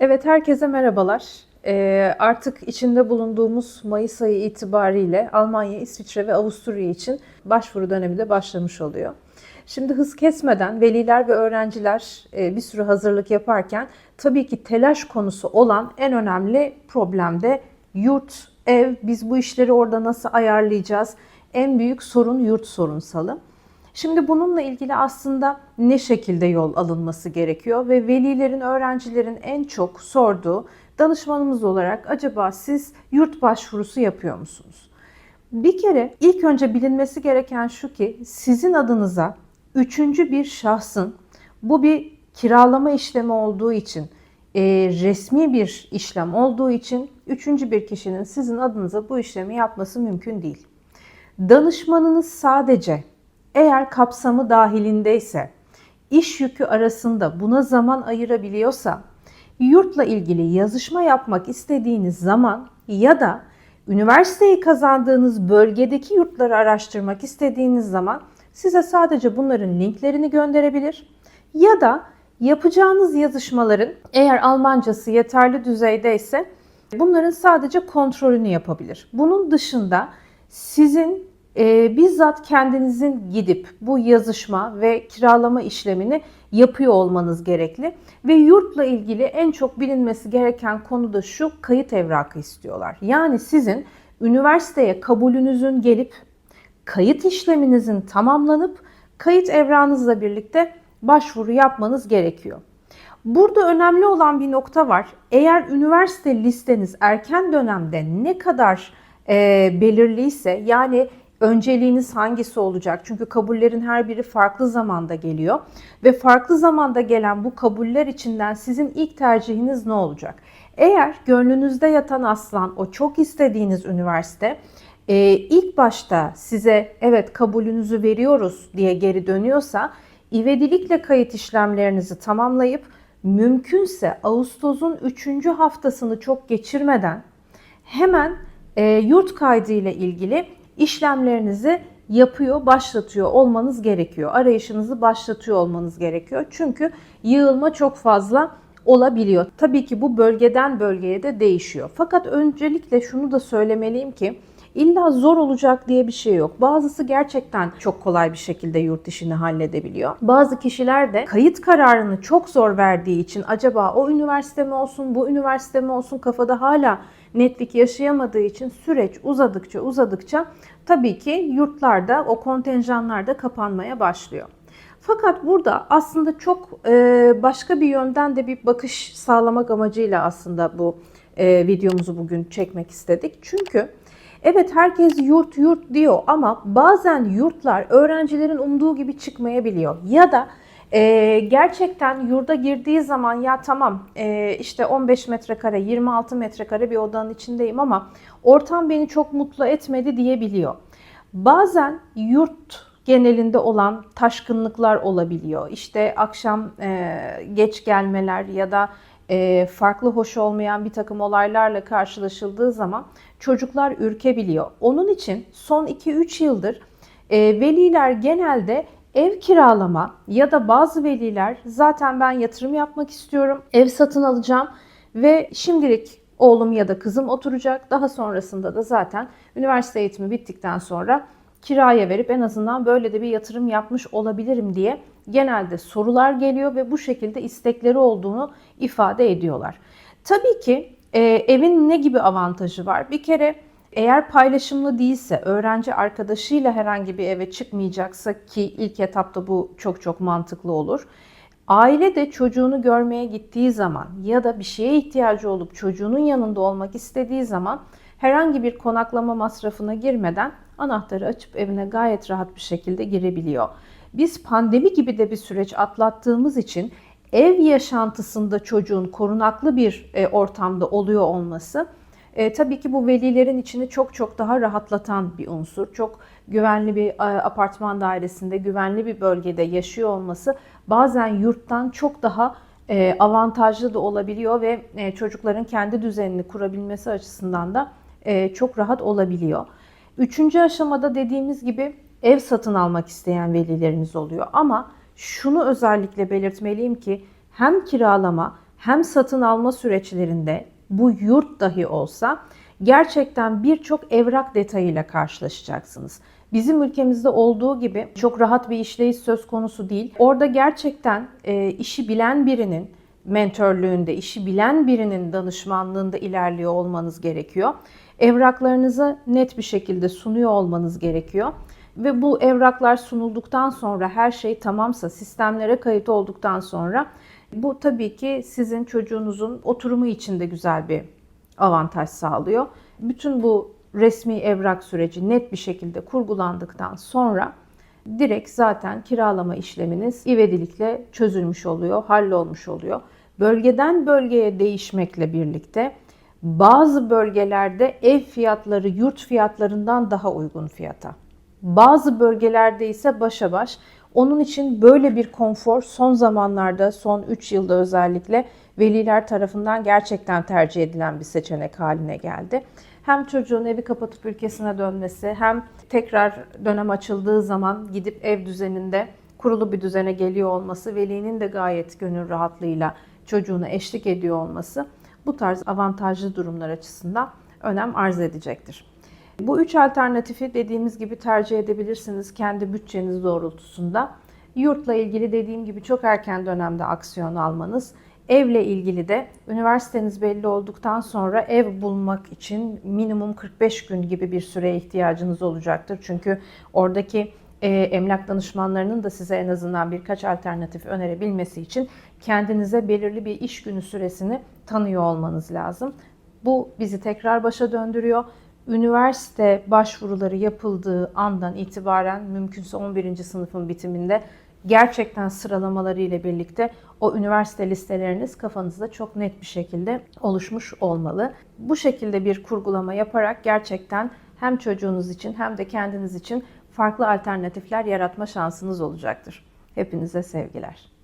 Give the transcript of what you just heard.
Evet, herkese merhabalar. Ee, artık içinde bulunduğumuz Mayıs ayı itibariyle Almanya, İsviçre ve Avusturya için başvuru dönemi de başlamış oluyor. Şimdi hız kesmeden veliler ve öğrenciler e, bir sürü hazırlık yaparken tabii ki telaş konusu olan en önemli problem de yurt, ev, biz bu işleri orada nasıl ayarlayacağız? En büyük sorun yurt sorunsalı. Şimdi bununla ilgili aslında ne şekilde yol alınması gerekiyor ve velilerin, öğrencilerin en çok sorduğu danışmanımız olarak acaba siz yurt başvurusu yapıyor musunuz? Bir kere ilk önce bilinmesi gereken şu ki sizin adınıza üçüncü bir şahsın bu bir kiralama işlemi olduğu için e, resmi bir işlem olduğu için üçüncü bir kişinin sizin adınıza bu işlemi yapması mümkün değil. Danışmanınız sadece eğer kapsamı dahilindeyse, iş yükü arasında buna zaman ayırabiliyorsa, yurtla ilgili yazışma yapmak istediğiniz zaman ya da üniversiteyi kazandığınız bölgedeki yurtları araştırmak istediğiniz zaman size sadece bunların linklerini gönderebilir ya da yapacağınız yazışmaların eğer Almancası yeterli düzeydeyse bunların sadece kontrolünü yapabilir. Bunun dışında sizin e, bizzat kendinizin gidip bu yazışma ve kiralama işlemini yapıyor olmanız gerekli. Ve yurtla ilgili en çok bilinmesi gereken konu da şu kayıt evrakı istiyorlar. Yani sizin üniversiteye kabulünüzün gelip kayıt işleminizin tamamlanıp kayıt evrağınızla birlikte başvuru yapmanız gerekiyor. Burada önemli olan bir nokta var. Eğer üniversite listeniz erken dönemde ne kadar e, belirliyse yani önceliğiniz hangisi olacak? Çünkü kabullerin her biri farklı zamanda geliyor ve farklı zamanda gelen bu kabuller içinden sizin ilk tercihiniz ne olacak? Eğer gönlünüzde yatan aslan o çok istediğiniz üniversite e, ilk başta size evet kabulünüzü veriyoruz diye geri dönüyorsa ivedilikle kayıt işlemlerinizi tamamlayıp mümkünse Ağustos'un 3. haftasını çok geçirmeden hemen e, yurt kaydı ile ilgili işlemlerinizi yapıyor, başlatıyor olmanız gerekiyor. Arayışınızı başlatıyor olmanız gerekiyor. Çünkü yığılma çok fazla olabiliyor. Tabii ki bu bölgeden bölgeye de değişiyor. Fakat öncelikle şunu da söylemeliyim ki illa zor olacak diye bir şey yok. Bazısı gerçekten çok kolay bir şekilde yurt işini halledebiliyor. Bazı kişiler de kayıt kararını çok zor verdiği için acaba o üniversite mi olsun, bu üniversite mi olsun kafada hala netlik yaşayamadığı için süreç uzadıkça uzadıkça tabii ki yurtlarda o kontenjanlar da kapanmaya başlıyor. Fakat burada aslında çok başka bir yönden de bir bakış sağlamak amacıyla aslında bu videomuzu bugün çekmek istedik. Çünkü evet herkes yurt yurt diyor ama bazen yurtlar öğrencilerin umduğu gibi çıkmayabiliyor. Ya da e, gerçekten yurda girdiği zaman ya tamam e, işte 15 metrekare 26 metrekare bir odanın içindeyim ama ortam beni çok mutlu etmedi diyebiliyor. Bazen yurt genelinde olan taşkınlıklar olabiliyor. İşte akşam e, geç gelmeler ya da e, farklı hoş olmayan bir takım olaylarla karşılaşıldığı zaman çocuklar ürkebiliyor. Onun için son 2-3 yıldır e, veliler genelde ev kiralama ya da bazı veliler zaten ben yatırım yapmak istiyorum, ev satın alacağım ve şimdilik oğlum ya da kızım oturacak. Daha sonrasında da zaten üniversite eğitimi bittikten sonra kiraya verip en azından böyle de bir yatırım yapmış olabilirim diye genelde sorular geliyor ve bu şekilde istekleri olduğunu ifade ediyorlar. Tabii ki e, evin ne gibi avantajı var? Bir kere eğer paylaşımlı değilse, öğrenci arkadaşıyla herhangi bir eve çıkmayacaksa ki ilk etapta bu çok çok mantıklı olur. Aile de çocuğunu görmeye gittiği zaman ya da bir şeye ihtiyacı olup çocuğunun yanında olmak istediği zaman herhangi bir konaklama masrafına girmeden anahtarı açıp evine gayet rahat bir şekilde girebiliyor. Biz pandemi gibi de bir süreç atlattığımız için ev yaşantısında çocuğun korunaklı bir e, ortamda oluyor olması e, tabii ki bu velilerin içini çok çok daha rahatlatan bir unsur. Çok güvenli bir e, apartman dairesinde, güvenli bir bölgede yaşıyor olması bazen yurttan çok daha e, avantajlı da olabiliyor ve e, çocukların kendi düzenini kurabilmesi açısından da çok rahat olabiliyor. Üçüncü aşamada dediğimiz gibi ev satın almak isteyen velilerimiz oluyor. Ama şunu özellikle belirtmeliyim ki hem kiralama hem satın alma süreçlerinde bu yurt dahi olsa gerçekten birçok evrak detayıyla karşılaşacaksınız. Bizim ülkemizde olduğu gibi çok rahat bir işleyiş söz konusu değil. Orada gerçekten e, işi bilen birinin mentörlüğünde, işi bilen birinin danışmanlığında ilerliyor olmanız gerekiyor. Evraklarınızı net bir şekilde sunuyor olmanız gerekiyor. Ve bu evraklar sunulduktan sonra her şey tamamsa, sistemlere kayıt olduktan sonra bu tabii ki sizin çocuğunuzun oturumu için de güzel bir avantaj sağlıyor. Bütün bu resmi evrak süreci net bir şekilde kurgulandıktan sonra direkt zaten kiralama işleminiz ivedilikle çözülmüş oluyor, hallolmuş oluyor. Bölgeden bölgeye değişmekle birlikte bazı bölgelerde ev fiyatları yurt fiyatlarından daha uygun fiyata. Bazı bölgelerde ise başa baş. Onun için böyle bir konfor son zamanlarda, son 3 yılda özellikle veliler tarafından gerçekten tercih edilen bir seçenek haline geldi. Hem çocuğun evi kapatıp ülkesine dönmesi, hem tekrar dönem açıldığı zaman gidip ev düzeninde kurulu bir düzene geliyor olması, velinin de gayet gönül rahatlığıyla çocuğuna eşlik ediyor olması bu tarz avantajlı durumlar açısından önem arz edecektir. Bu üç alternatifi dediğimiz gibi tercih edebilirsiniz kendi bütçeniz doğrultusunda. Yurtla ilgili dediğim gibi çok erken dönemde aksiyon almanız, evle ilgili de üniversiteniz belli olduktan sonra ev bulmak için minimum 45 gün gibi bir süreye ihtiyacınız olacaktır. Çünkü oradaki e, emlak danışmanlarının da size en azından birkaç alternatif önerebilmesi için kendinize belirli bir iş günü süresini tanıyor olmanız lazım. Bu bizi tekrar başa döndürüyor. Üniversite başvuruları yapıldığı andan itibaren mümkünse 11. sınıfın bitiminde gerçekten sıralamaları ile birlikte o üniversite listeleriniz kafanızda çok net bir şekilde oluşmuş olmalı. Bu şekilde bir kurgulama yaparak gerçekten hem çocuğunuz için hem de kendiniz için farklı alternatifler yaratma şansınız olacaktır. Hepinize sevgiler.